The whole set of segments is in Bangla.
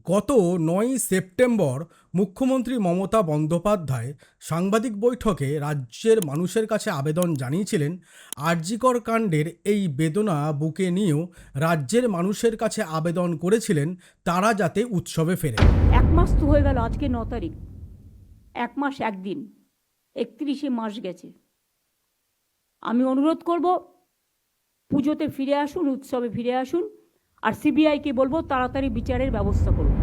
গত নয়ই সেপ্টেম্বর মুখ্যমন্ত্রী মমতা বন্দ্যোপাধ্যায় সাংবাদিক বৈঠকে রাজ্যের মানুষের কাছে আবেদন জানিয়েছিলেন, আরজিকর কাণ্ডের এই বেদনা বুকে নিয়েও রাজ্যের মানুষের কাছে আবেদন করেছিলেন তারা যাতে উৎসবে ফেরে। এক মাস তো হয়ে গেল, আজকে ন তারিখ। এক মাস একদিন, একত্রিশে মাস গেছে। আমি অনুরোধ করব, পুজোতে ফিরে আসুন, উৎসবে ফিরে আসুন। আর সিবিআইকে বলব তাড়াতাড়ি বিচারের ব্যবস্থা করুন।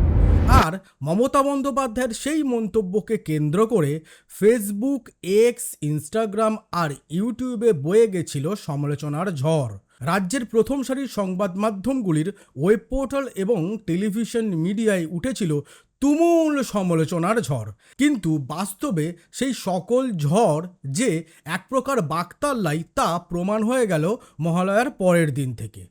আর মমতা বন্দ্যোপাধ্যায়ের সেই মন্তব্যকে কেন্দ্র করে ফেসবুক এক্স ইনস্টাগ্রাম আর ইউটিউবে বয়ে গেছিল সমালোচনার ঝড়। রাজ্যের প্রথম সারির সংবাদ মাধ্যমগুলির ওয়েব পোর্টাল এবং টেলিভিশন মিডিয়ায় উঠেছিল তুমুল সমালোচনার ঝড়। কিন্তু বাস্তবে সেই সকল ঝড় যে এক প্রকার বাকতাল্লাই তা প্রমাণ হয়ে গেল মহালয়ার পরের দিন থেকে।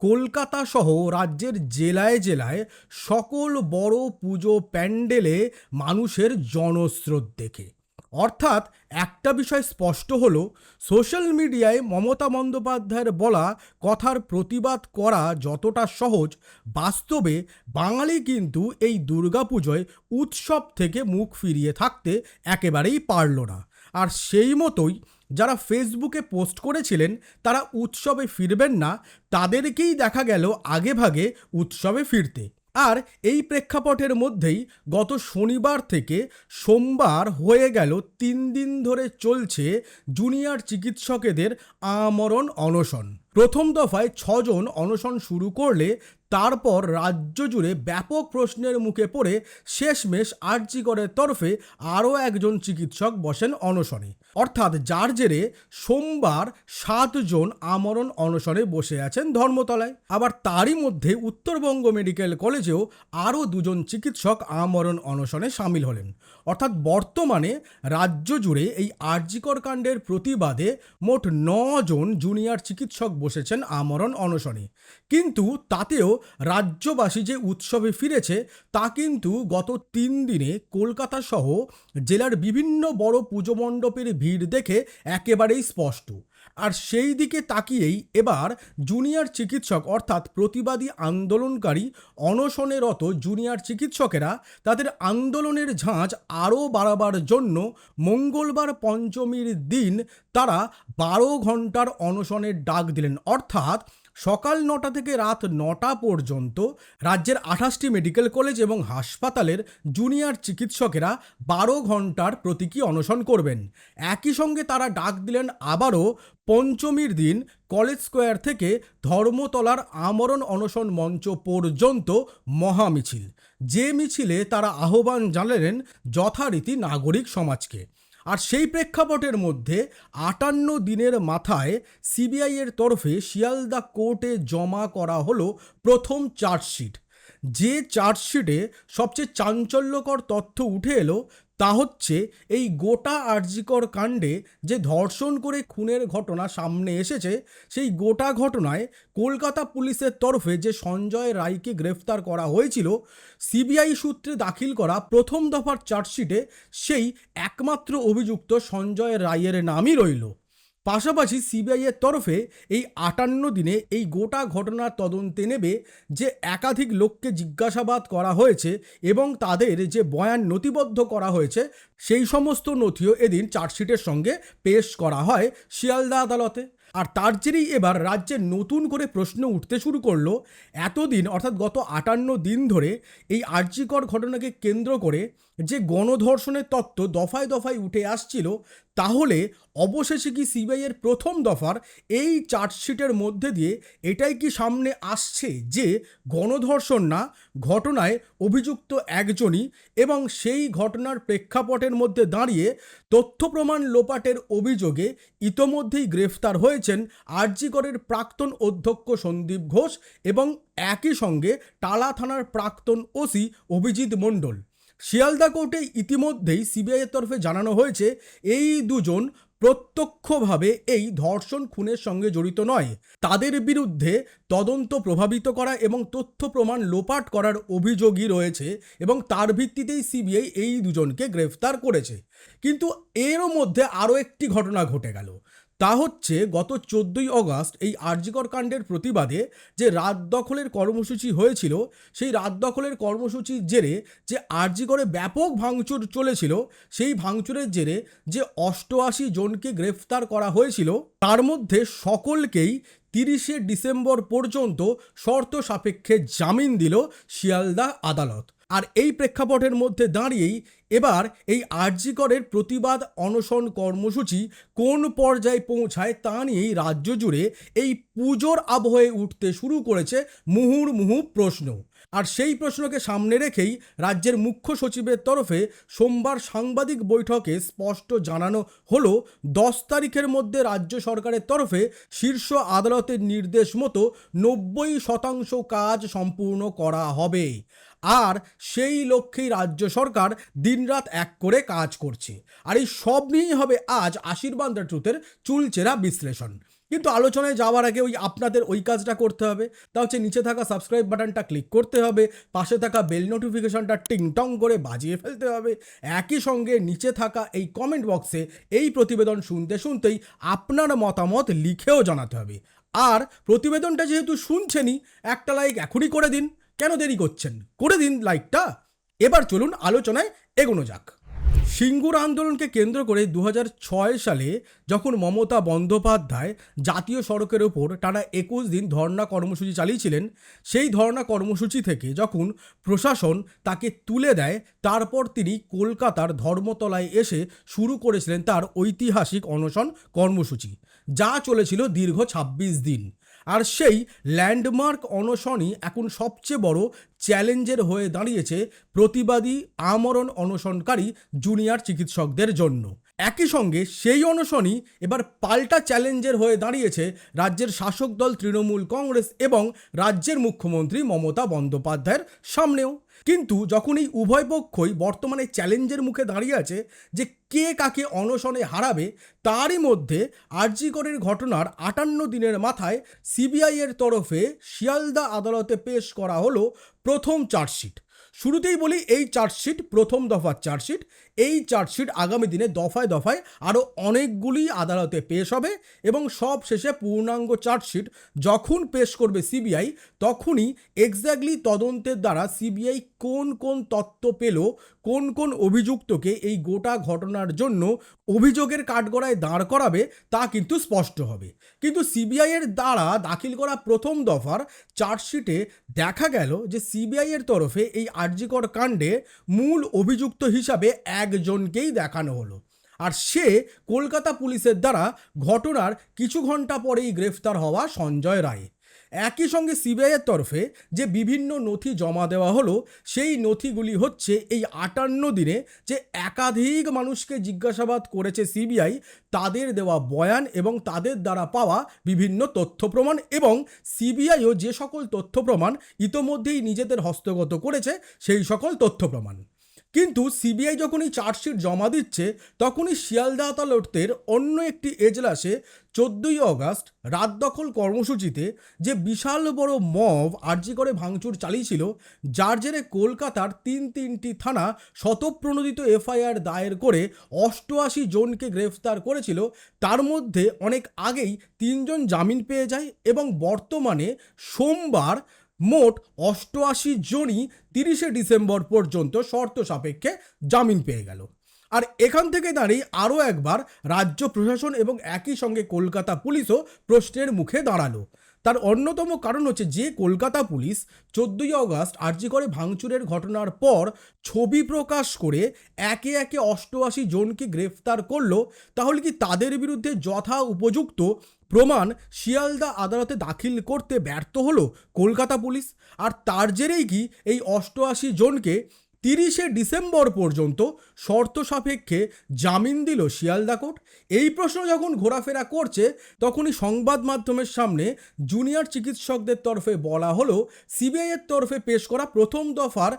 কলকাতা সহ রাজ্যের জেলায় জেলায় সকল বড় পুজো প্যান্ডেলে মানুষের জনস্রোত দেখে। অর্থাৎ একটা বিষয় স্পষ্ট হলো, সোশ্যাল মিডিয়ায় মমতা বন্দ্যোপাধ্যায়ের বলা কথার প্রতিবাদ করা যতটা সহজ, বাস্তবে বাঙালি কিন্তু এই দুর্গাপুজোয় উৎসব থেকে মুখ ফিরিয়ে থাকতে একেবারেই পারল না। আর সেই মতোই যারা ফেসবুকে পোস্ট করেছিলেন, তারা উৎসবে ফিরবেন না, তাদেরকেই দেখা গেল আগেভাগে উৎসবে ফিরতে। আর এই প্রেক্ষাপটের মধ্যেই গত শনিবার থেকে সোমবার হয়ে গেল তিন দিন ধরে চলছে জুনিয়র চিকিৎসকেদের আমরণ অনশন। প্রথম দফায় ছজন অনশন শুরু করলে তারপর রাজ্য জুড়ে ব্যাপক প্রশ্নের মুখে পড়ে শেষমেশ আরজিকরের তরফে আরও একজন চিকিৎসক বসেন অনশনে। অর্থাৎ যার জেরে সোমবার সাতজন আমরণ অনশনে বসে আছেন ধর্মতলায়। আবার তারই মধ্যে উত্তরবঙ্গ মেডিকেল কলেজেও আরও দুজন চিকিৎসক আমরণ অনশনে সামিল হলেন। অর্থাৎ বর্তমানে রাজ্য জুড়ে এই আরজিকর কাণ্ডের প্রতিবাদে মোট জন জুনিয়র চিকিৎসক বসেছেন আমরণ অনশনে। কিন্তু তাতেও রাজ্যবাসী যে উৎসবে ফিরেছে, তা কিন্তু গত তিন দিনে কলকাতা সহ জেলার বিভিন্ন বড় পুজো মণ্ডপের ভিড় দেখে একেবারেই স্পষ্ট। আর সেই দিকে তাকিয়েই এবার জুনিয়র চিকিৎসক অর্থাৎ প্রতিবাদী আন্দোলনকারী অনশনেরত জুনিয়র চিকিৎসকেরা তাদের আন্দোলনের ঝাঁজ আরও বাড়াবার জন্য মঙ্গলবার পঞ্চমীর দিন তারা বারো ঘণ্টার অনশনের ডাক দিলেন। অর্থাৎ সকাল নটা থেকে রাত নটা পর্যন্ত রাজ্যের আঠাশটি মেডিকেল কলেজ এবং হাসপাতালের জুনিয়র চিকিৎসকেরা বারো ঘণ্টার প্রতীকী অনশন করবেন। একই সঙ্গে তারা ডাক দিলেন আবারও পঞ্চমীর দিন কলেজ স্কোয়ার থেকে ধর্মতলার আমরণ অনশন মঞ্চ পর্যন্ত মহামিছিল। যে মিছিলে তারা আহ্বান জানালেন যথারীতি নাগরিক সমাজকে। আর সেই প্রেক্ষাপটের মধ্যে আটান্ন দিনের মাথায় সিবিআইয়ের তরফে শিয়ালদা কোর্টে জমা করা হলো প্রথম চার্জশিট। যে চার্জশিটে সবচেয়ে চাঞ্চল্যকর তথ্য উঠে এলো তা হচ্ছে এই গোটা আরজিকর কাণ্ডে যে ধর্ষণ করে খুনের ঘটনা সামনে এসেছে, সেই গোটা ঘটনায় কলকাতা পুলিশের তরফে যে সঞ্জয় রায়কে গ্রেফতার করা হয়েছিল, সিবিআই সূত্রে দাখিল করা প্রথম দফার চার্জশিটে সেই একমাত্র অভিযুক্ত সঞ্জয় রায়ের নামই রইল। পাশাপাশি সিবিআইয়ের তরফে এই আটান্ন দিনে এই গোটা ঘটনার তদন্তে নেবে যে একাধিক লোককে জিজ্ঞাসাবাদ করা হয়েছে এবং তাদের যে বয়ান নথিবদ্ধ করা হয়েছে, সেই সমস্ত নথিও এদিন চার্জশিটের সঙ্গে পেশ করা হয় শিয়ালদা আদালতে। আর তার জেরেই এবার রাজ্যে নতুন করে প্রশ্ন উঠতে শুরু করল। এতদিন, অর্থাৎ গত আটান্ন দিন ধরে এই আর্যিকর ঘটনাকে কেন্দ্র করে যে গণধর্ষণের তত্ত্ব দফায় দফায় উঠে আসছিল, তাহলে অবশেষে কি সিবিআইয়ের প্রথম দফার এই চার্জশিটের মধ্যে দিয়ে এটাই কি সামনে আসছে যে গণধর্ষণ না, ঘটনায় অভিযুক্ত একজনই এবং সেই ঘটনার প্রেক্ষাপটের মধ্যে দাঁড়িয়ে তথ্য প্রমাণ লোপাটের অভিযোগে ইতোমধ্যেই গ্রেফতার হয়েছেন আরজিকরের প্রাক্তন অধ্যক্ষ সন্দীপ ঘোষ এবং একই সঙ্গে টালা থানার প্রাক্তন ওসি অভিজিৎ মণ্ডল। শিয়ালদা কোর্টে ইতিমধ্যেই সিবিআইয়ের তরফে জানানো হয়েছে, এই দুজন প্রত্যক্ষভাবে এই ধর্ষণ খুনের সঙ্গে জড়িত নয়। তাদের বিরুদ্ধে তদন্ত প্রভাবিত করা এবং তথ্য প্রমাণ লোপাট করার অভিযোগই রয়েছে এবং তার ভিত্তিতেই সিবিআই এই দুজনকে গ্রেফতার করেছে। কিন্তু এরও মধ্যে আরও একটি ঘটনা ঘটে গেল। তা হচ্ছে গত চোদ্দোই অগস্ট এই আরজিকর কাণ্ডের প্রতিবাদে যে রাত দখলের কর্মসূচি হয়েছিল, সেই রাত দখলের কর্মসূচির জেরে যে আরজিকরে ব্যাপক ভাঙচুর চলেছিল, সেই ভাঙচুরের জেরে যে অষ্টআশি জনকে গ্রেফতার করা হয়েছিল, তার মধ্যে সকলকেই তিরিশে ডিসেম্বর পর্যন্ত শর্ত সাপেক্ষে জামিন দিল শিয়ালদা আদালত। আর এই প্রেক্ষাপটের মধ্যে দাঁড়িয়েই এবার এই আরজিকরের প্রতিবাদ অনশন কর্মসূচি কোন পর্যায়ে পৌঁছায় তা নিয়েই রাজ্য জুড়ে এই পুজোর আবহে উঠতে শুরু করেছে মুহুর্মুহু প্রশ্ন। আর সেই প্রশ্নকে সামনে রেখেই রাজ্যের মুখ্য সচিবের তরফে সোমবার সাংবাদিক বৈঠকে স্পষ্ট জানানো হলো, দশ তারিখের মধ্যে রাজ্য সরকারের তরফে শীর্ষ আদালতের নির্দেশ মতো নব্বই শতাংশ কাজ সম্পূর্ণ করা হবে। আর সেই লক্ষ্যেই রাজ্য সরকার দিনরাত এক করে কাজ করছে। আর এই সব নিয়েই হবে আজ আশীর্বাদ ট্রুথের চুলচেরা বিশ্লেষণ। কিন্তু আলোচনায় যাওয়ার আগে ওই আপনাদের ওই কাজটা করতে হবে। তা হচ্ছে নিচে থাকা সাবস্ক্রাইব বাটনটা ক্লিক করতে হবে। পাশে থাকা বেল নোটিফিকেশনটা টিং টং করে বাজিয়ে ফেলতে হবে। একই সঙ্গে নিচে থাকা এই কমেন্ট বক্সে এই প্রতিবেদন শুনতে শুনতেই আপনার মতামত লিখেও জানাতে হবে। আর প্রতিবেদনটা যেহেতু শুনছেনই, একটা লাইক এখনই করে দিন। কেন দেরি করছেন? করে দিন লাইকটা এবার চলুন আলোচনায় এগোনো যাক। সিঙ্গুর আন্দোলনকে কেন্দ্র করে দু হাজার ছয় সালে যখন মমতা বন্দ্যোপাধ্যায় জাতীয় সড়কের ওপর টানা একুশ দিন ধর্ণা কর্মসূচি চালিয়েছিলেন, সেই ধর্ণা কর্মসূচি থেকে যখন প্রশাসন তাকে তুলে দেয়, তারপর তিনি কলকাতার ধর্মতলায় এসে শুরু করেছিলেন তার ঐতিহাসিক অনশন কর্মসূচি, যা চলেছিল দীর্ঘ ২৬ দিন। আর সেই ল্যান্ডমার্ক অনশনই এখন সবচেয়ে বড় চ্যালেঞ্জের হয়ে দাঁড়িয়েছে প্রতিবাদী আমরণ অনশনকারী জুনিয়র চিকিৎসকদের জন্য। একই সঙ্গে সেই অনশনই এবার পাল্টা চ্যালেঞ্জের হয়ে দাঁড়িয়েছে রাজ্যের শাসক দল তৃণমূল কংগ্রেস এবং রাজ্যের মুখ্যমন্ত্রী মমতা বন্দ্যোপাধ্যায়ের সামনেও। কিন্তু যখন এই উভয় পক্ষই বর্তমানে চ্যালেঞ্জের মুখে দাঁড়িয়ে আছে যে কে কাকে অনশনে হারাবে, তারই মধ্যে আরজিকরের ঘটনার আটান্ন দিনের মাথায় সিবিআইয়ের তরফে শিয়ালদা আদালতে পেশ করা হলো প্রথম চার্জশিট। শুরুতেই বলি এই চার্জশিট, প্রথম দফার চার্জশিট এই চার্জশিট আগামী দিনে দফায় দফায় আরও অনেকগুলি আদালতে পেশ হবে এবং সব শেষে পূর্ণাঙ্গ চার্জশিট যখন পেশ করবে সিবিআই, তখনই এক্স্যাক্টলি তদন্তের দ্বারা সিবিআই কোন কোন তত্ত্ব পেল, কোন কোন অভিযুক্তকে এই গোটা ঘটনার জন্য অভিযোগের কাঠগড়ায় দাঁড় করাবে তা কিন্তু স্পষ্ট হবে। কিন্তু সিবিআইয়ের দ্বারা দাখিল করা প্রথম দফার চার্জশিটে দেখা গেল যে সিবিআইয়ের তরফে এই আর্যিকর কাণ্ডে মূল অভিযুক্ত হিসাবে একজনকেই দেখানো হলো। আর সে কলকাতা পুলিশের দ্বারা ঘটনার কিছু ঘণ্টা পরেই গ্রেফতার হওয়া সঞ্জয় রায়। একই সঙ্গে সিবিআইয়ের তরফে যে বিভিন্ন নথি জমা দেওয়া হলো, সেই নথিগুলি হচ্ছে এই আটান্ন দিনে যে একাধিক মানুষকে জিজ্ঞাসাবাদ করেছে সিবিআই, তাদের দেওয়া বয়ান এবং তাদের দ্বারা পাওয়া বিভিন্ন তথ্য প্রমাণ এবং সিবিআইও যে সকল তথ্য প্রমাণ ইতোমধ্যেই নিজেদের হস্তগত করেছে, সেই সকল তথ্য প্রমাণ। কিন্তু সিবিআই যখন এই চার্জশিট জমা দিচ্ছে, তখনই শিয়ালদা আদালতের অন্য একটি এজলাসে চোদ্দোই অগাস্ট রাত দখল কর্মসূচিতে যে বিশাল বড় মব আর্জি করে ভাঙচুর চালিয়েছিল, যার জেরে কলকাতার তিন তিনটি থানা শতপ্রণোদিত এফআইআর দায়ের করে অষ্টআশি জনকে গ্রেফতার করেছিল। তার মধ্যে অনেক আগেই তিনজন জামিন পেয়ে যায় এবং বর্তমানে সোমবার মোট অষ্টআশি জনই তিরিশে ডিসেম্বর পর্যন্ত শর্ত সাপেক্ষে জামিন পেয়ে গেল। আর এখান থেকে দাঁড়িয়ে আরও একবার রাজ্য প্রশাসন এবং একই সঙ্গে কলকাতা পুলিশও প্রশ্নের মুখে দাঁড়াল। তার অন্যতম কারণ হচ্ছে যে কলকাতা পুলিশ চোদ্দোই অগস্ট আর্জি করে ভাঙচুরের ঘটনার পর ছবি প্রকাশ করে একে একে অষ্টআশি জনকে গ্রেফতার করল। তাহলে কি তাদের বিরুদ্ধে যথা উপযুক্ত প্রমাণ শিয়ালদা আদালতে দাখিল করতে ব্যর্থ হলো কলকাতা পুলিশ। আর তার জেরেই কি এই অষ্টআশি জনকে তিরিশে ডিসেম্বর পর্যন্ত শর্ত সাপেক্ষে জামিন দিল শিয়ালদা কোর্ট? এই প্রশ্ন যখন ঘোরাফেরা করছে, তখনই সংবাদ মাধ্যমের সামনে জুনিয়র চিকিৎসকদের তরফে বলা হলো, সিবিআইয়ের তরফে পেশ করা প্রথম দফার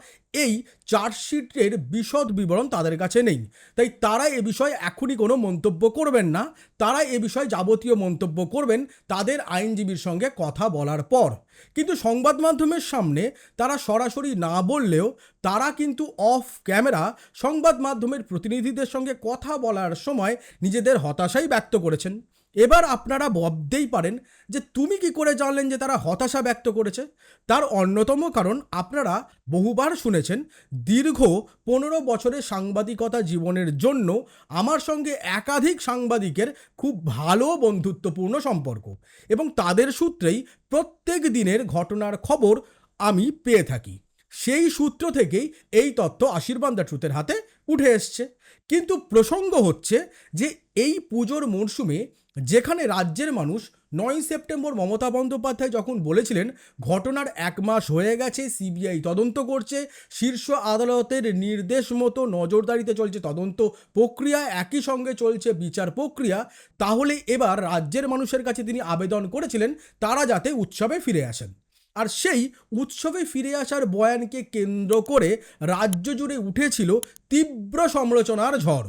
এই চার্জশিটের বিশদ বিবরণ তাদের কাছে নেই। তাই তারা এ বিষয়ে এখনই কোনো মন্তব্য করবেন না। তারা এ বিষয়ে যাবতীয় মন্তব্য করবেন তাদের আইনজীবীর সঙ্গে কথা বলার পর। কিন্তু সংবাদ মাধ্যমের সামনে তারা সরাসরি না বললেও তারা কিন্তু অফ ক্যামেরা সংবাদ মাধ্যমের প্রতিনিধিদের সঙ্গে কথা বলার সময় নিজেদের হতাশাই ব্যক্ত করেছেন। এবার আপনারা ভাবতেই পারেন যে তুমি কি করে জানলেন যে তারা হতাশা ব্যক্ত করেছে? তার অন্যতম কারণ আপনারা বহুবার শুনেছেন, দীর্ঘ পনেরো বছরের সাংবাদিকতা জীবনের জন্য আমার সঙ্গে একাধিক সাংবাদিকের খুব ভালো বন্ধুত্বপূর্ণ সম্পর্ক এবং তাদের সূত্রেই প্রত্যেক দিনের ঘটনার খবর আমি পেয়ে থাকি। সেই সূত্র থেকেই এই তথ্য আশীর্বাদ দ্য ট্রুথের হাতে উঠে এসছে। কিন্তু প্রসঙ্গ হচ্ছে যে এই পুজোর মরশুমে যেখানে রাজ্যের মানুষ নয় সেপ্টেম্বর মমতা বন্দ্যোপাধ্যায় যখন বলেছিলেন, ঘটনার এক মাস হয়ে গেছে, সিবিআই তদন্ত করছে, শীর্ষ আদালতের নির্দেশ মতো নজরদারিতে চলছে তদন্ত প্রক্রিয়া, একই সঙ্গে চলছে বিচার প্রক্রিয়া, তাহলে এবার রাজ্যের মানুষের কাছে তিনি আবেদন করেছিলেন, তারা যাতে উৎসবে ফিরে আসেন। আর সেই উৎসবে ফিরে আসার বয়ানকে কেন্দ্র করে রাজ্য জুড়ে উঠেছিল তীব্র সমালোচনার ঝড়।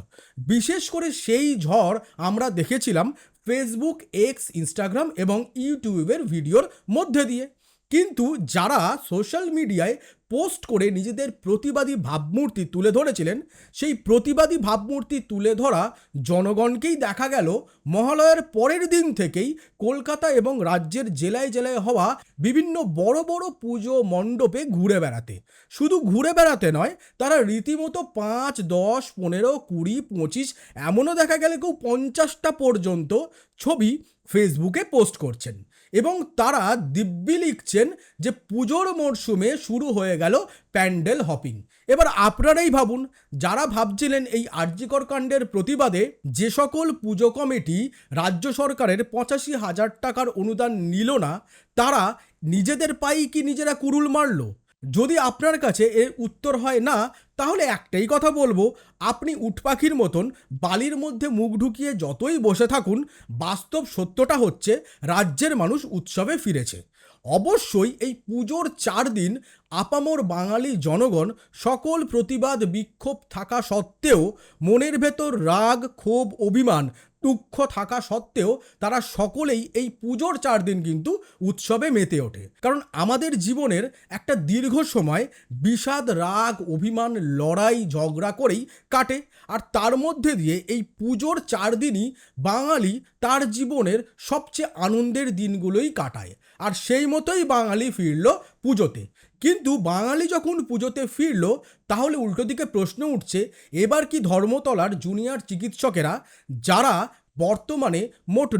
বিশেষ করে সেই ঝড় আমরা দেখেছিলাম ফেসবুক এক্স ইনস্টাগ্রাম এবং ইউটিউবের ভিডিওর মধ্যে দিয়ে। কিন্তু যারা সোশ্যাল মিডিয়ায় পোস্ট করে নিজেদের প্রতিবাদী ভাবমূর্তি তুলে ধরেছিলেন, সেই প্রতিবাদী ভাবমূর্তি তুলে ধরা জনগণকেই দেখা গেল মহালয়ার পরের দিন থেকেই কলকাতা এবং রাজ্যের জেলায় জেলায় হওয়া বিভিন্ন বড় বড় পুজো মণ্ডপে ঘুরে বেড়াতে। শুধু ঘুরে বেড়াতে নয়, তারা রীতিমতো পাঁচ, দশ, পনেরো, কুড়ি, পঁচিশ, এমনও দেখা গেলে কেউ পঞ্চাশটা পর্যন্ত ছবি ফেসবুকে পোস্ট করছেন। এবং তারা দিব্যি লিখছেন যে পুজোর মরশুমে শুরু হয়ে গেল প্যান্ডেল হপিং। এবার আপনারাই ভাবুন, যারা ভাবছিলেন এই আর্যিকর কাণ্ডের প্রতিবাদে যে সকল পুজো কমিটি রাজ্য সরকারের পঁচাশি হাজার টাকার অনুদান নিল না, তারা নিজেদের পাই কি নিজেরা কুরুল মারল? যদি আপনার কাছে এর উত্তর হয় না, তাহলে একটাই কথা বলব, আপনি উটপাখির মতন বালির মধ্যে মুখ ঢুকিয়ে যতই বসে থাকুন, বাস্তব সত্যটা হচ্ছে রাজ্যের মানুষ উৎসবে ফিরেছে। অবশ্যই এই পুজোর চার দিন আপামর বাঙালি জনগণ সকল প্রতিবাদ বিক্ষোভ থাকা সত্ত্বেও মনের ভেতর রাগ, ক্ষোভ, অভিমান দুঃখ থাকা সত্ত্বেও তারা সকলেই এই পুজোর চার দিন কিন্তু উৎসবে মেতে ওঠে। কারণ আমাদের জীবনের একটা দীর্ঘ সময় বিষাদ, রাগ, অভিমান, লড়াই, ঝগড়া করেই কাটে। আর তার মধ্যে দিয়ে এই পুজোর চার দিনই বাঙালি তার জীবনের সবচেয়ে আনন্দের দিনগুলোই কাটায়। আর সেই মতোই বাঙালি ফিরল পুজোতে। কিন্তু বাঙালি যখন পুজোতে ফিরল, তাহলে উল্টো দিকে প্রশ্ন উঠছে, এবার কি ধর্মতলার জুনিয়র চিকিৎসকেরা, যারা বর্তমানে মোট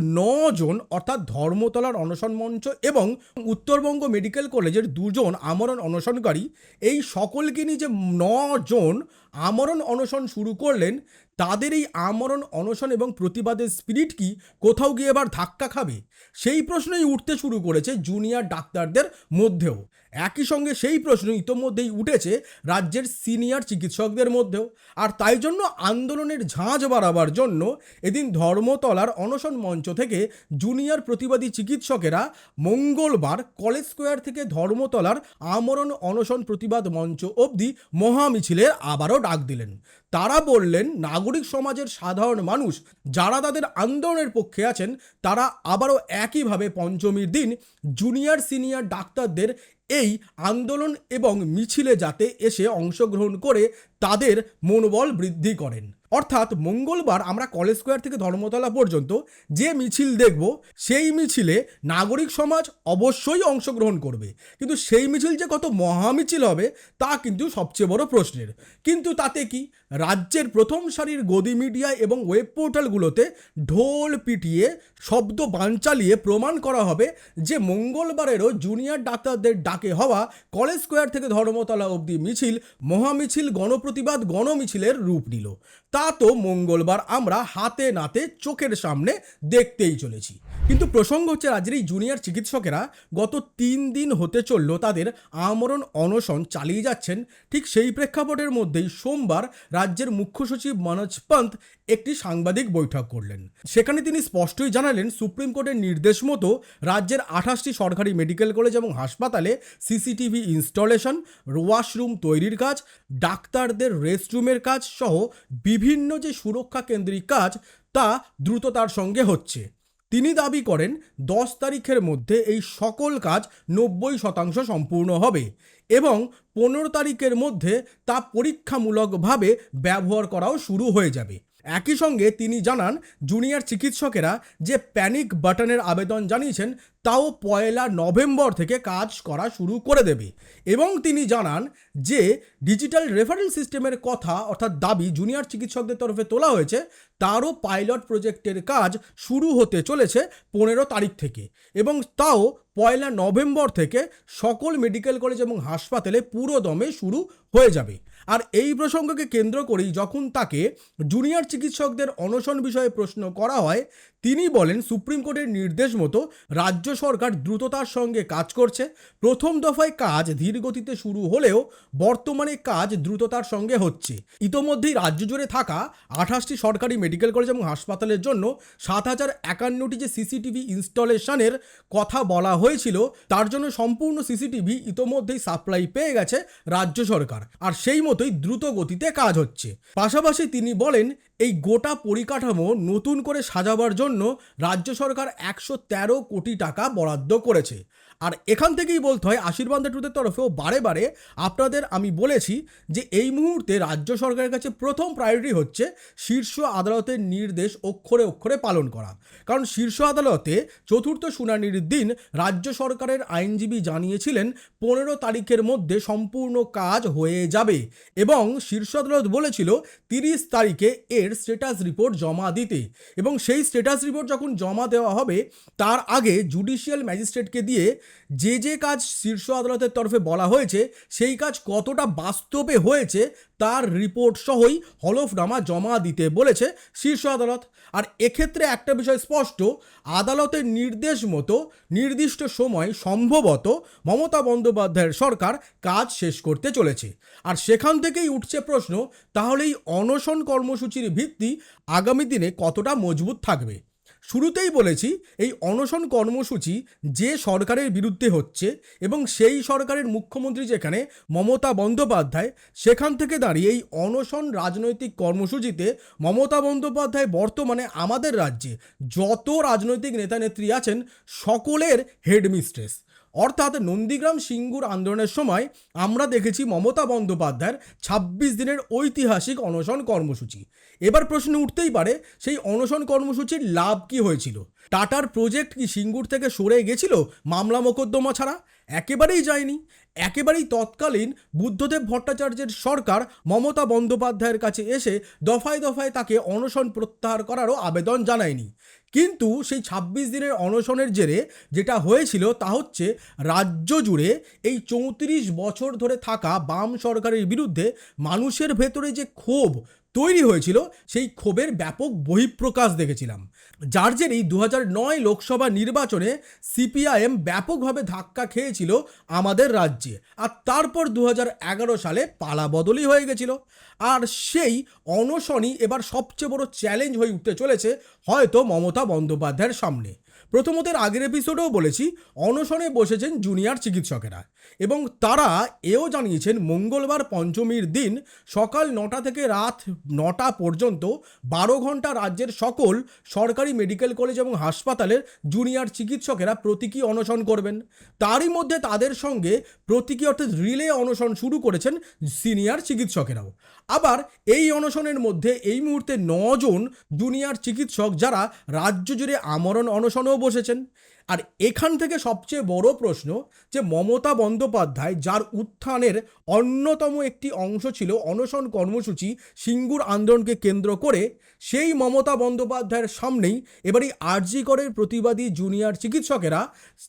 জন অর্থাৎ ধর্মতলার অনশন মঞ্চ এবং উত্তরবঙ্গ মেডিকেল কলেজের দুজন আমরণ অনশনকারী, এই সকলকে নিয়ে যে জন আমরণ অনশন শুরু করলেন, তাদের এই আমরণ অনশন এবং প্রতিবাদের স্পিরিট কি, কোথাও গিয়ে এবার ধাক্কা খাবে? সেই প্রশ্নই উঠতে শুরু করেছে জুনিয়র ডাক্তারদের মধ্যেও। একই সঙ্গে সেই প্রশ্ন ইতোমধ্যেই উঠেছে রাজ্যের সিনিয়র চিকিৎসকদের মধ্যেও। আর তাই জন্য আন্দোলনের ঝাঁঝ বাড়াবার জন্য এদিন ধর্মতলার অনশন মঞ্চ থেকে জুনিয়র প্রতিবাদী চিকিৎসকেরা মঙ্গলবার কলেজ স্কোয়ার থেকে ধর্মতলার আমরণ অনশন প্রতিবাদ মঞ্চ অবধি মহামিছিলের আবারও ডাক দিলেন। তারা বললেন, নাগরিক সমাজের সাধারণ মানুষ যারা তাদের আন্দোলনের পক্ষে আছেন, তারা আবারও একইভাবে পঞ্চমীর দিন জুনিয়র, সিনিয়র ডাক্তারদের এই আন্দোলন এবং মিছিলে যাতে এসে অংশগ্রহণ করে তাদের মনোবল বৃদ্ধি করেন। অর্থাৎ মঙ্গলবার আমরা কলেজ স্কোয়ার থেকে ধর্মতলা পর্যন্ত যে মিছিল দেখব, সেই মিছিলে নাগরিক সমাজ অবশ্যই অংশগ্রহণ করবে। কিন্তু সেই মিছিল যে কত মহামিছিল হবে, তা কিন্তু সবচেয়ে বড় প্রশ্নের। কিন্তু তাতে কি? রাজ্যের প্রথম সারির গদি মিডিয়া এবং ওয়েব পোর্টালগুলোতে ঢোল পিটিয়ে, শব্দ বান চালিয়ে প্রমাণ করা হবে যে মঙ্গলবারেরও জুনিয়র ডাক্তারদের ডাকে হওয়া কলেজ স্কোয়ার থেকে ধর্মতলা অবধি মিছিল, মহামিছিল, গণপ্রতিবাদ, গণমিছিলের রূপ নিল। তা তো মঙ্গলবার আমরা হাতে নাতে চোখের সামনে দেখতেই চলেছি। কিন্তু প্রসঙ্গ হচ্ছে রাজ্যের এই জুনিয়র চিকিৎসকেরা গত তিন দিন হতে চলল তাদের আমরণ অনশন চালিয়ে যাচ্ছেন। ঠিক সেই প্রেক্ষাপটের মধ্যেই সোমবার রাজ্যের মুখ্য সচিব মনোজ পন্থ একটি সাংবাদিক বৈঠক করলেন। সেখানে তিনি স্পষ্টই জানালেন, সুপ্রিম কোর্টের নির্দেশ মতো রাজ্যের আঠাশটি সরকারি মেডিকেল কলেজ এবং হাসপাতালে সিসিটিভি ইনস্টলেশন, ওয়াশরুম তৈরির কাজ, ডাক্তারদের রেস্টরুমের কাজ সহ বিভিন্ন যে সুরক্ষা কেন্দ্রিক কাজ, তা দ্রুততার সঙ্গে হচ্ছে। তিনি দাবি করেন, দশ তারিখের মধ্যে এই সকল কাজ নব্বই শতাংশ সম্পূর্ণ হবে এবং পনেরো তারিখের মধ্যে তা পরীক্ষামূলকভাবে ব্যবহার করাও শুরু হয়ে যাবে। একই সঙ্গে তিনি জানান, জুনিয়র চিকিৎসকেরা যে প্যানিক বাটনের আবেদন জানিয়েছেন, তাও পয়লা নভেম্বর থেকে কাজ করা শুরু করে দেবে। এবং তিনি জানান যে ডিজিটাল রেফারেল সিস্টেমের কথা, অর্থাৎ দাবি জুনিয়র চিকিৎসকদের তরফে তোলা হয়েছে, তারও পাইলট প্রজেক্টের কাজ শুরু হতে চলেছে পনেরো তারিখ থেকে। এবং তাও পয়লা নভেম্বর থেকে সকল মেডিকেল কলেজ এবং হাসপাতালে পুরো দমে শুরু হয়ে যাবে। আর এই প্রসঙ্গকে কেন্দ্র করেই যখন তাকে জুনিয়র চিকিৎসকদের অনশন বিষয়ে প্রশ্ন করা হয় তিনি বলেন, সুপ্রিম কোর্টের নির্দেশ মতো রাজ্য সরকার দ্রুততার সঙ্গে কাজ করছে। প্রথম দফায় কাজ ধীর গতিতে শুরু হলেও বর্তমানে কাজ দ্রুততার সঙ্গে হচ্ছে। ইতোমধ্যেই রাজ্য জুড়ে থাকা আঠাশটি সরকারি মেডিকেল কলেজ এবং হাসপাতালের জন্য সাত হাজার একান্নটি যে সিসিটিভি ইনস্টলেশনের কথা বলা হয়েছিল, তার জন্য সম্পূর্ণ সিসিটিভি ইতোমধ্যেই সাপ্লাই পেয়ে গেছে রাজ্য সরকার। আর সেই মতোই দ্রুত গতিতে কাজ হচ্ছে। পাশাপাশি তিনি বলেন এই গোটা পরিকাঠামো নতুন করে সাজাবার জন্য রাজ্য সরকার একশো তেরো কোটি টাকা বরাদ্দ করেছে। আর এখান থেকেই বলতে হয় আশীর্বাদ ট্রুথের তরফেও বারে বারে আপনাদের আমি বলেছি যে এই মুহূর্তে রাজ্য সরকারের কাছে প্রথম প্রায়োরিটি হচ্ছে শীর্ষ আদালতের নির্দেশ অক্ষরে অক্ষরে পালন করা। কারণ শীর্ষ আদালতে চতুর্থ শুনানির দিন রাজ্য সরকারের আইনজীবী জানিয়েছিলেন পনেরো তারিখের মধ্যে সম্পূর্ণ কাজ হয়ে যাবে এবং শীর্ষ আদালত বলেছিল তিরিশ তারিখে এর স্ট্যাটাস রিপোর্ট জমা দিতে এবং সেই স্ট্যাটাস রিপোর্ট যখন জমা দেওয়া হবে, তার আগে জুডিশিয়াল ম্যাজিস্ট্রেটকে দিয়ে যে যে কাজ শীর্ষ আদালতের তরফে বলা হয়েছে, সেই কাজ কতটা বাস্তবে হয়েছে তার রিপোর্ট সহই হলফনামা জমা দিতে বলেছে শীর্ষ আদালত। আর এক্ষেত্রে একটা বিষয় স্পষ্ট, আদালতের নির্দেশ মতো, নির্দিষ্ট সময় সম্ভবত মমতা বন্দ্যোপাধ্যায়ের সরকার কাজ শেষ করতে চলেছে। আর সেখান থেকেই উঠছে প্রশ্ন তাহলে এই অনশন কর্মসূচির ভিত্তি আগামী দিনে কতটা মজবুত থাকবে? শুরুতেই বলেছি, এই অনশন কর্মসূচি যে সরকারের বিরুদ্ধে হচ্ছে এবং সেই সরকারের মুখ্যমন্ত্রী যেখানে, মমতা বন্দ্যোপাধ্যায়, সেখান থেকে দাঁড়িয়ে এই অনশন রাজনৈতিক কর্মসূচিতে মমতা বন্দ্যোপাধ্যায় বর্তমানে আমাদের রাজ্যে যত রাজনৈতিক নেতা নেত্রী আছেন, সকলের হেডমিস্ট্রেস। অর্থাৎ নন্দীগ্রাম সিঙ্গুর আন্দোলনের সময় আমরা দেখেছি মমতা বন্দ্যোপাধ্যায়ের ছাব্বিশ দিনের ঐতিহাসিক অনশন কর্মসূচি। এবার প্রশ্ন উঠতেই পারে, সেই অনশন কর্মসূচির লাভ কি হয়েছিল? টাটার প্রজেক্ট কি সিঙ্গুর থেকে সরে গেছিল মামলা মোকদ্দমা ছাড়া? একেবারেই যায়নি। একেবারেই তৎকালীন বুদ্ধদেব ভট্টাচার্যের সরকার মমতা বন্দ্যোপাধ্যায়ের কাছে এসে দফায় দফায় তাকে অনশন প্রত্যাহার করারও আবেদন জানায়নি। কিন্তু সেই ছাব্বিশ দিনের অনশনের জেরে যেটা হয়েছিল তা হচ্ছে রাজ্য জুড়ে এই চৌত্রিশ বছর ধরে থাকা বাম সরকারের বিরুদ্ধে মানুষের ভেতরে যে ক্ষোভ তৈরি হয়েছিল, সেই ক্ষোভের ব্যাপক বহিঃপ্রকাশ দেখেছিলাম। যার জেরেই দু নয় লোকসভা নির্বাচনে সিপিআইএম ব্যাপকভাবে ধাক্কা খেয়েছিল আমাদের রাজ্যে আর তারপর দু হাজার এগারো সালে পালা বদলই হয়ে গেছিল। আর সেই অনশনই এবার সবচেয়ে বড় চ্যালেঞ্জ হয়ে উঠতে চলেছে হয়তো মমতা বন্দ্যোপাধ্যায়ের সামনে। প্রথমত এর আগের এপিসোডেও বলেছি, অনশনে বসেছেন জুনিয়র চিকিৎসকেরা এবং তারা এও জানিয়েছেন, মঙ্গলবার পঞ্চমীর দিন সকাল নটা থেকে রাত নটা পর্যন্ত বারো ঘণ্টা রাজ্যের সকল সরকারি মেডিকেল কলেজ এবং হাসপাতালের জুনিয়র চিকিৎসকেরা প্রতীকী অনশন করবেন। তারই মধ্যে তাদের সঙ্গে প্রতীকী অর্থাৎ রিলে অনশন শুরু করেছেন সিনিয়র চিকিৎসকেরাও। আবার এই অনশনের মধ্যে এই মুহূর্তে নজন জুনিয়র চিকিৎসক যারা রাজ্য জুড়ে আমরণ অনশনেও বসেছেন। আর এখান থেকে সবচেয়ে বড় প্রশ্ন যে মমতা বন্দ্যোপাধ্যায়, যার উত্থানের অন্যতম একটি অংশ ছিল অনশন কর্মসূচি সিঙ্গুর আন্দোলনকে কেন্দ্র করে, সেই মমতা বন্দ্যোপাধ্যায়ের সামনেই এবারই আরজি করের প্রতিবাদী জুনিয়র চিকিৎসকেরা,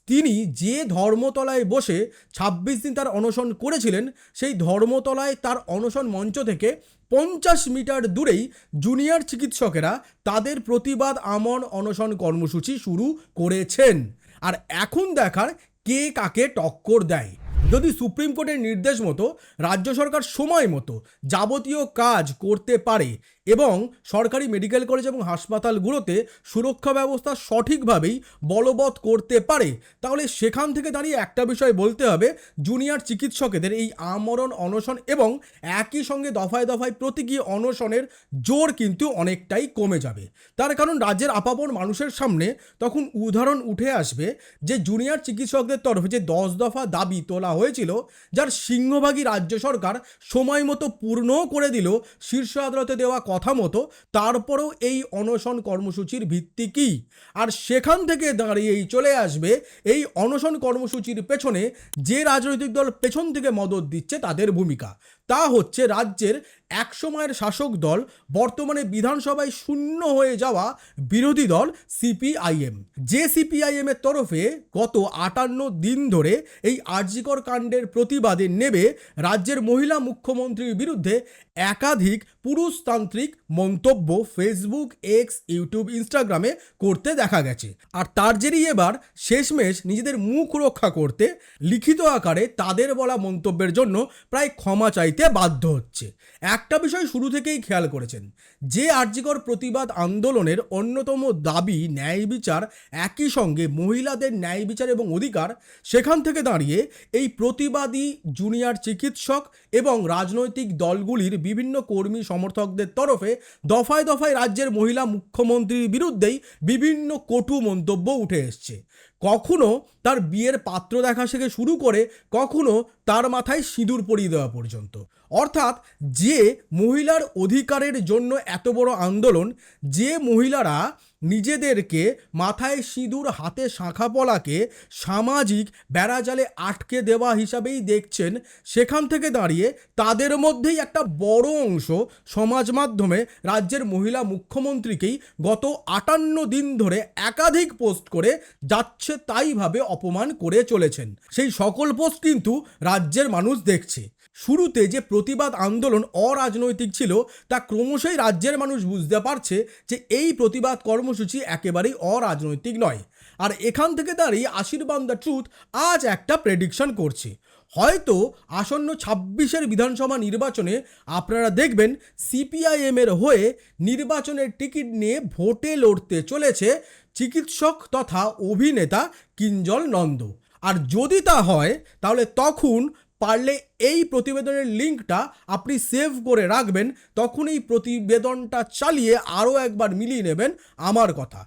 তিনি যে ধর্মতলায় বসে ছাব্বিশ দিন তার অনশন করেছিলেন, সেই ধর্মতলায় তার অনশন মঞ্চ থেকে পঞ্চাশ মিটার দূরেই জুনিয়র চিকিৎসকেরা তাদের প্রতিবাদ আমন অনশন কর্মসূচি শুরু করেছেন। আর এখন দেখার কে কাকে টক্কর দেয়। যদি সুপ্রিম কোর্টের নির্দেশ মতো, রাজ্য সরকার সময় মতো যাবতীয় কাজ করতে পারে এবং সরকারি মেডিকেল কলেজ এবং হাসপাতালগুলোতে সুরক্ষা ব্যবস্থা সঠিকভাবেই বলবৎ করতে পারে। তাহলে সেখান থেকে দাঁড়িয়ে একটা বিষয় বলতে হবে, জুনিয়র চিকিৎসকেদের এই আমরণ, অনশন এবং একই সঙ্গে দফায় দফায় প্রতীকী অনশনের জোর কিন্তু অনেকটাই কমে যাবে। তার কারণ রাজ্যের আপামর মানুষের সামনে তখন উদাহরণ উঠে আসবে যে জুনিয়র চিকিৎসকদের তরফে যে দশ দফা দাবি তোলা হয়েছিল, যার সিংহভাগই রাজ্য সরকার সময় মতো পূর্ণও করে দিল, শীর্ষ আদালতে দেওয়া কথা মতো তারপরেও এই অনশন কর্মসূচির ভিত্তি কী? আর সেখান থেকে দাঁড়িয়েই চলে আসবে এই অনশন কর্মসূচির পেছনে যে রাজনৈতিক দল পেছন থেকে মদত দিচ্ছে তাদের ভূমিকা। তা হচ্ছে রাজ্যের একসময়ের শাসক দল বর্তমানে বিধানসভায় শূন্য হয়ে যাওয়া বিরোধী দল সিপিআইএম। যে সিপিআইএম এর তরফে গত আটান্ন দিন ধরে এই আর্জিকর কাণ্ডের প্রতিবাদে নেবে রাজ্যের মহিলা মুখ্যমন্ত্রীর বিরুদ্ধে একাধিক পুরুষতান্ত্রিক মন্তব্য ফেসবুক এক্স ইউটিউব, ইনস্টাগ্রামে করতে দেখা গেছে। আর তার জেরেই এবার শেষমেশ নিজেদের মুখ রক্ষা করতে লিখিত আকারে তাদের বলা মন্তব্যের জন্য প্রায় ক্ষমা চাইতে বাধ্য হচ্ছে। একটা বিষয় শুরু থেকেই খেয়াল করেছেন, যে আর্যিকর প্রতিবাদ আন্দোলনের অন্যতম দাবি ন্যায় বিচার, একই সঙ্গে মহিলাদের ন্যায় বিচার এবং অধিকার, সেখান থেকে দাঁড়িয়ে এই প্রতিবাদী জুনিয়র চিকিৎসক এবং রাজনৈতিক দলগুলির বিভিন্ন কর্মী সমর্থকদের তরফে দফায় দফায় রাজ্যের মহিলা মুখ্যমন্ত্রীর বিরুদ্ধেই বিভিন্ন কটু মন্তব্য উঠে এসছে। কখনো তার বিয়ের পাত্র দেখা থেকে শুরু করে কখনো তার মাথায় সিঁদুর পরিয়ে দেওয়া পর্যন্ত। অর্থাৎ যে মহিলার অধিকারের জন্য এত বড় আন্দোলন, যে মহিলারা নিজেদেরকে মাথায় সিঁদুর, হাতে শাঁখা পলাকে সামাজিক বেড়াজালে আটকে দেওয়া হিসাবেই দেখছেন। সেখান থেকে দাঁড়িয়ে তাদের মধ্যেই একটা বড় অংশ সমাজ মাধ্যমে রাজ্যের মহিলা মুখ্যমন্ত্রীকেই গত আটান্ন দিন ধরে একাধিক পোস্ট করে যাচ্ছে তাইভাবে অপমান করে চলেছেন। সেই সকল পোস্ট কিন্তু রাজ্যের মানুষ দেখছে। শুরুতে যে প্রতিবাদ আন্দোলন অরাজনৈতিক ছিল, তা ক্রমশই রাজ্যের মানুষ বুঝতে পারছে যে এই প্রতিবাদ কর্মসূচি একেবারেই অরাজনৈতিক নয়। আর এখান থেকে দাঁড়িয়ে আশীর্বাদ দ্য ট্রুথ আজ একটা প্রেডিকশন করছে। হয়তো আসন্ন ছাব্বিশের বিধানসভা নির্বাচনে আপনারা দেখবেন সিপিআইএমের হয়ে নির্বাচনের টিকিট নিয়ে ভোটে লড়তে চলেছে চিকিৎসক তথা অভিনেতা কিঞ্জল নন্দ। আর যদি তা হয়, তাহলে তখন পারলে এই প্রতিবেদনের লিঙ্কটা আপনি সেভ করে রাখবেন তখন এই প্রতিবেদনটা চালিয়ে আরও একবার মিলিয়ে নেবেন আমার কথা।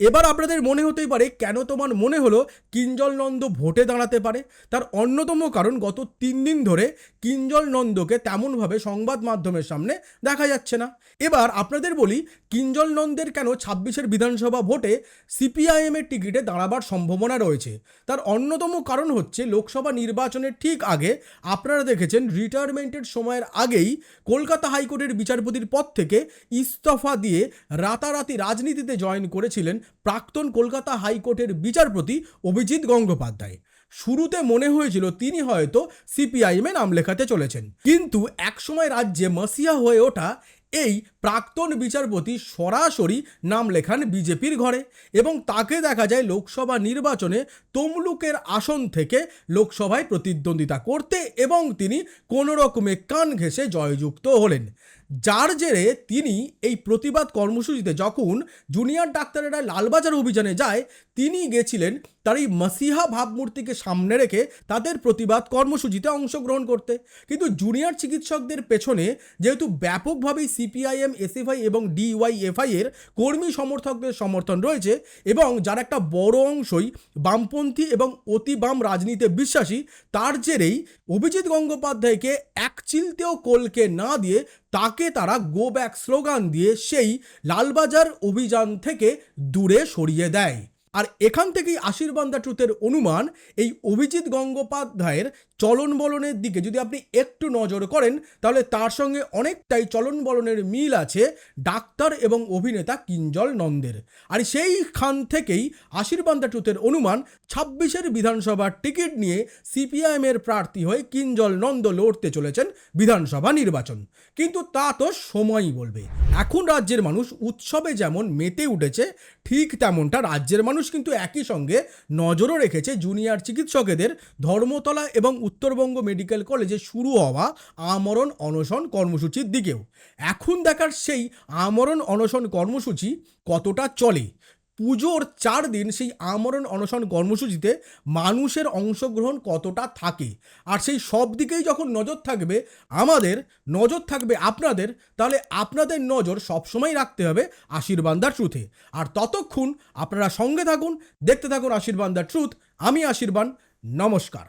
এবার আপনাদের মনে হতেই পারে, কেন তোমার মনে হলো কিঞ্জল নন্দ ভোটে দাঁড়াতে পারে? তার অন্যতম কারণ, গত তিন দিন ধরে কিঞ্জল নন্দকে তেমনভাবে সংবাদ মাধ্যমের সামনে দেখা যাচ্ছে না। এবার আপনাদের বলি কিঞ্জল নন্দের কেন ছাব্বিশের বিধানসভা ভোটে সিপিআইএমের টিকিটে দাঁড়াবার সম্ভাবনা রয়েছে? তার অন্যতম কারণ হচ্ছে লোকসভা নির্বাচনের ঠিক আগে আপনারা দেখেছেন রিটায়ারমেন্টের সময়ের আগেই কলকাতা হাইকোর্টের বিচারপতির পদ থেকে ইস্তফা দিয়ে রাতারাতি রাজনীতিতে জয়েন করেছিলেন প্রাক্তন কলকাতা হাইকোর্টের বিচারপতি অভিজিৎ গঙ্গোপাধ্যায়। শুরুতে মনে হয়েছিল তিনি হয়তো সিপিআইএমে নাম লেখাতে চলেছেন। কিন্তু একসময় রাজ্যে মাসিয়া হয়ে ওঠা এই প্রাক্তন বিচারপতি সরাসরি নাম লেখান বিজেপির ঘরে এবং তাকে দেখা যায় লোকসভা নির্বাচনে তমলুকের আসন থেকে লোকসভায় প্রতিদ্বন্দ্বিতা করতে এবং তিনি কোনো রকমে কান ঘেঁষে জয়যুক্ত হলেন। যার জেরে তিনি এই প্রতিবাদ কর্মসূচিতে যখন জুনিয়র ডাক্তারেরা লালবাজার অভিযানে যায়, তিনি গেছিলেন তার এই মাসিহা ভাবমূর্তিকে সামনে রেখে তাদের প্রতিবাদ কর্মসূচিতে অংশগ্রহণ করতে। কিন্তু জুনিয়র চিকিৎসকদের পেছনে যেহেতু ব্যাপকভাবেই সিপিআইএম, এসএফআই এবং ডিওয়াইএফআই এর কর্মী সমর্থকদের সমর্থন রয়েছে এবং যার একটা বড় অংশই বামপন্থী এবং অতি বাম রাজনীতিতে বিশ্বাসী, তার জেরেই অভিজিৎ গঙ্গোপাধ্যায়কে এক চিলতেও কোলকে না দিয়ে তাকে তারা গো ব্যাক স্লোগান দিয়ে সেই লালবাজার অভিযান থেকে দূরে সরিয়ে দেয়। আর এখান থেকেই আশীর্বাদ দা ট্রুথের অনুমান এই অভিজিৎ গঙ্গোপাধ্যায়ের চলন বলনের দিকে যদি আপনি একটু নজর করেন, তাহলে তার সঙ্গে অনেকটাই চলন বলনের মিল আছে ডাক্তার এবং অভিনেতা কিঞ্জল নন্দের। আর সেইখান থেকেই আশীর্বাদ ট্রুথের অনুমান, ছাব্বিশের বিধানসভার টিকিট নিয়ে সিপিআইএমের প্রার্থী হয়ে কিঞ্জল নন্দ লড়তে চলেছেন বিধানসভা নির্বাচন। কিন্তু তা তো সময়ই বলবে। এখন রাজ্যের মানুষ উৎসবে যেমন মেতে উঠেছে, ঠিক তেমনটা রাজ্যের মানুষ কিন্তু একই সঙ্গে নজরও রেখেছে জুনিয়র চিকিৎসকেদের ধর্মতলা এবং উত্তরবঙ্গ মেডিকেল কলেজে শুরু হওয়া আমরণ অনশন কর্মসূচির দিকেও। এখন দেখার সেই আমরণ অনশন কর্মসূচি কতটা চলে? পুজোর চার দিন সেই আমরণ অনশন কর্মসূচিতে মানুষের অংশগ্রহণ কতটা থাকে? আর সেই সব দিকেই যখন নজর থাকবে, আমাদের নজর থাকবে আপনাদের, তাহলে আপনাদের নজর সবসময় রাখতে হবে আশীর্বাদ দ্য ট্রুথে আর ততক্ষণ আপনারা সঙ্গে থাকুন, দেখতে থাকুন আশীর্বাদ দ্য ট্রুথ আমি আশীর্বাদ, নমস্কার।